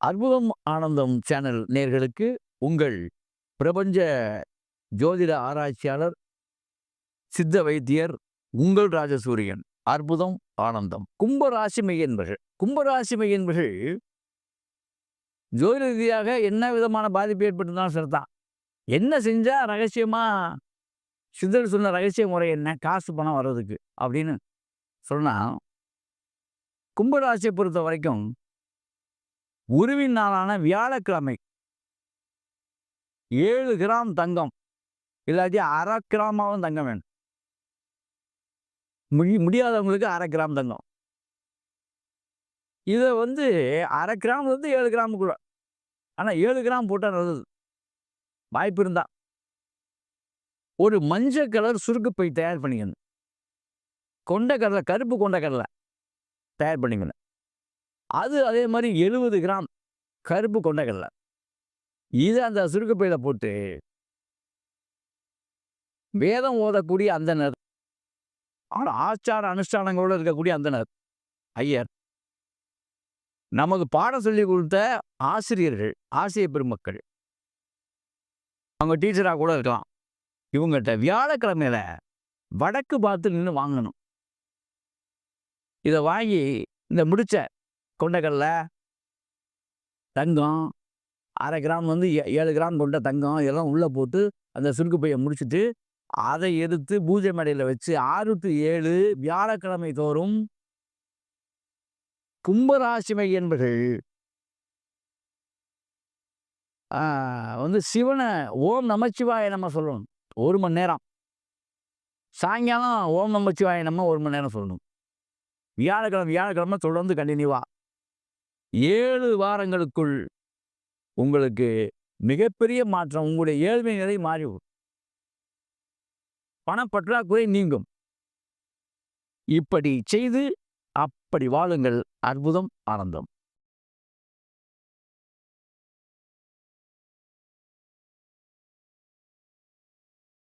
அற்புதம் ஆனந்தம் சேனல் நேர்களுக்கு உங்கள் பிரபஞ்ச ஜோதிட ஆராய்ச்சியாளர் சித்த வைத்தியர் உங்கள் ராஜசூரியன். அற்புதம் ஆனந்தம். கும்பராசி மையன்பர்கள். கும்பராசி மையன்பர்கள் ஜோதிட ரீதியாக என்ன விதமான பாதிப்பு ஏற்பட்டிருந்தாலும் சரிதான். என்ன செஞ்சா ரகசியமா? சித்தர் சொன்ன ரகசிய முறை என்ன? காசு பணம் வர்றதுக்கு அப்படின்னு சொன்னா கும்பராசியை பொறுத்த வரைக்கும் உருவின் நாளான வியாழக்கிழமை. ஏழு கிராம் தங்கம். இல்லாட்டி அரை கிராமாவும் தங்கம் வேணும். முடி முடியாதவங்களுக்கு அரை கிராம் தங்கம். இதை வந்து அரை கிராம் வந்து ஏழு கூட. ஆனால் ஏழு கிராம் போட்டால் நல்லது. வாய்ப்பு இருந்தா. ஒரு மஞ்சள் கலர் சுருக்குப்பை தயார் பண்ணிக்கணும். கொண்ட கடலை கருப்பு கொண்ட கடலை தயார் பண்ணிக்கணும். அது அதே மாதிரி எழுபது கிராம் கருப்பு கொண்ட இதை அந்த சுருக்கப்பையில் போட்டு வேதம் ஓதக்கூடிய அந்தனர் ஆனால் ஆச்சார அனுஷ்டானங்களோடு இருக்கக்கூடிய அந்தனர் ஐயர். நமக்கு பாடம் சொல்லி கொடுத்த ஆசிரியர்கள் ஆசிரிய பெருமக்கள். அவங்க டீச்சராக கூட இருக்கலாம். இவங்ககிட்ட வியாழக்கிழமையில வடக்கு பார்த்து நின்று வாங்கணும். இதை வாங்கி இந்த முடிச்ச கொண்டக்கடல தங்கம் அரை கிராம் வந்து ஏ- ஏழு கிராம் கொண்ட தங்கம் இதெல்லாம் உள்ளே போட்டு அந்த சுருக்கு பையை முடிச்சுட்டு அதை எடுத்து பூஜை மேடையில் வச்சு ஆறு டு ஏழு வியாழக்கிழமை தோறும் கும்பராசிமை என்பர்கள் வந்து சிவனை ஓம் நமச்சிவாய நம்ம சொல்லணும். ஒரு மணி நேரம். சாயங்காலம் ஓம் நமச்சிவாய நம்ம ஒரு மணி நேரம் சொல்லணும். வியாழக்கிழமை வியாழக்கிழமை தொடர்ந்து கண்டினியூவாக ஏழு வாரங்களுக்குள் உங்களுக்கு மிகப்பெரிய மாற்றம் உங்களுடைய ஏழ்மை நிலை மாறிவிடும். பணப்பற்றாக்குறை நீங்கும். இப்படி செய்து அப்படி வாழுங்கள். அற்புதம் ஆனந்தம்.